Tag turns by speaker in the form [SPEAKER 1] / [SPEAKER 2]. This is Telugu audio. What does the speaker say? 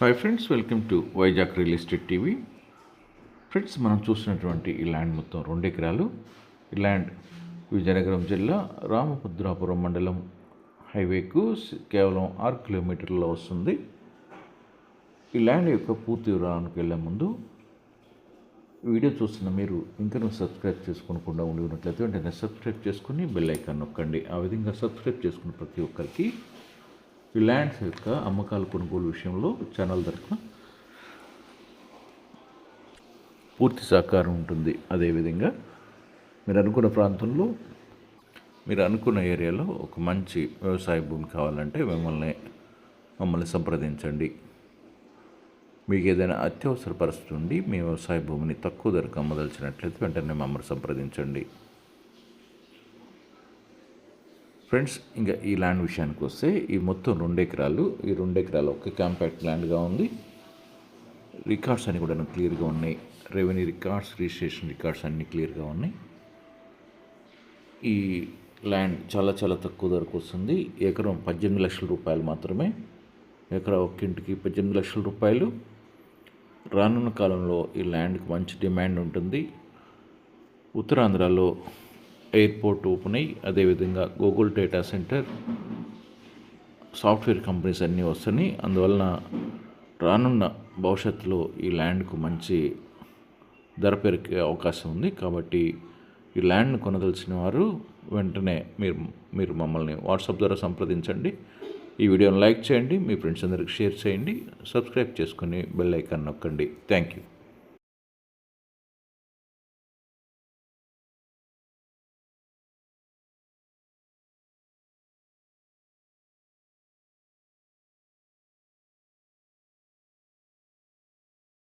[SPEAKER 1] Hi friends welcome to Vizag real estate TV friends మనం చూసినటువంటి ఈ ల్యాండ్ మొత్తం రెండు ఎకరాలు. ఈ ల్యాండ్ విజయనగరం జిల్లా రామభద్రాపురం మండలం హైవేకు కేవలం ఆరు కిలోమీటర్లలో వస్తుంది. ఈ ల్యాండ్ యొక్క పూర్తి వివరానికి వెళ్ళే ముందు వీడియో చూస్తున్న మీరు ఇంకా సబ్స్క్రైబ్ చేసుకోకుండా ఉండి ఉన్నట్లయితే వెంటనే సబ్స్క్రైబ్ చేసుకుని బెల్ ఐకాన్ నొక్కండి. ఆ విధంగా సబ్స్క్రైబ్ చేసుకున్న ప్రతి ఒక్కరికి ఈ ల్యాండ్స్ యొక్క అమ్మకాలు కొనుగోలు విషయంలో ఛానల్ తరఫున పూర్తి సహకారం ఉంటుంది. అదేవిధంగా మీరు అనుకున్న ప్రాంతంలో మీరు అనుకున్న ఏరియాలో ఒక మంచి వ్యవసాయ భూమి కావాలంటే మిమ్మల్ని మమ్మల్ని సంప్రదించండి. మీకు ఏదైనా అత్యవసర పరిస్థితి ఉండి మీ వ్యవసాయ భూమిని తక్కువ ధరకు అమ్మదలిచినట్లయితే వెంటనే మమ్మల్ని సంప్రదించండి. ఫ్రెండ్స్ ఇంకా ఈ ల్యాండ్ విషయానికి వస్తే ఈ మొత్తం రెండు ఎకరాలు ఈ రెండు ఎకరాలు ఒక కాంపాక్ట్ ల్యాండ్గా ఉంది. రికార్డ్స్ అన్నీ కూడా క్లియర్గా ఉన్నాయి. రెవెన్యూ రికార్డ్స్ రిజిస్ట్రేషన్ రికార్డ్స్ అన్నీ క్లియర్గా ఉన్నాయి. ఈ ల్యాండ్ చాలా చాలా తక్కువ ధరకు వస్తుంది. ఎకరం పద్దెనిమిది లక్షల రూపాయలు మాత్రమే. ఎకరా ఒక్కింటికి పద్దెనిమిది లక్షల రూపాయలు. రానున్న కాలంలో ఈ ల్యాండ్కి మంచి డిమాండ్ ఉంటుంది. ఉత్తరాంధ్రలో ఎయిర్పోర్ట్ ఓపెన్ అయ్యి అదేవిధంగా Google data center software companies అన్నీ వస్తున్నాయి. అందువలన రానున్న భవిష్యత్తులో ఈ ల్యాండ్కు మంచి ధర పెరిగే అవకాశం ఉంది. కాబట్టి ఈ ల్యాండ్ను కొనదలిచిన వారు వెంటనే మీరు మీరు మమ్మల్ని వాట్సాప్ ద్వారా సంప్రదించండి. ఈ వీడియోని లైక్ చేయండి. మీ ఫ్రెండ్స్ అందరికి షేర్ చేయండి. సబ్స్క్రైబ్ చేసుకుని బెల్ ఐకాన్ నొక్కండి. Thank you.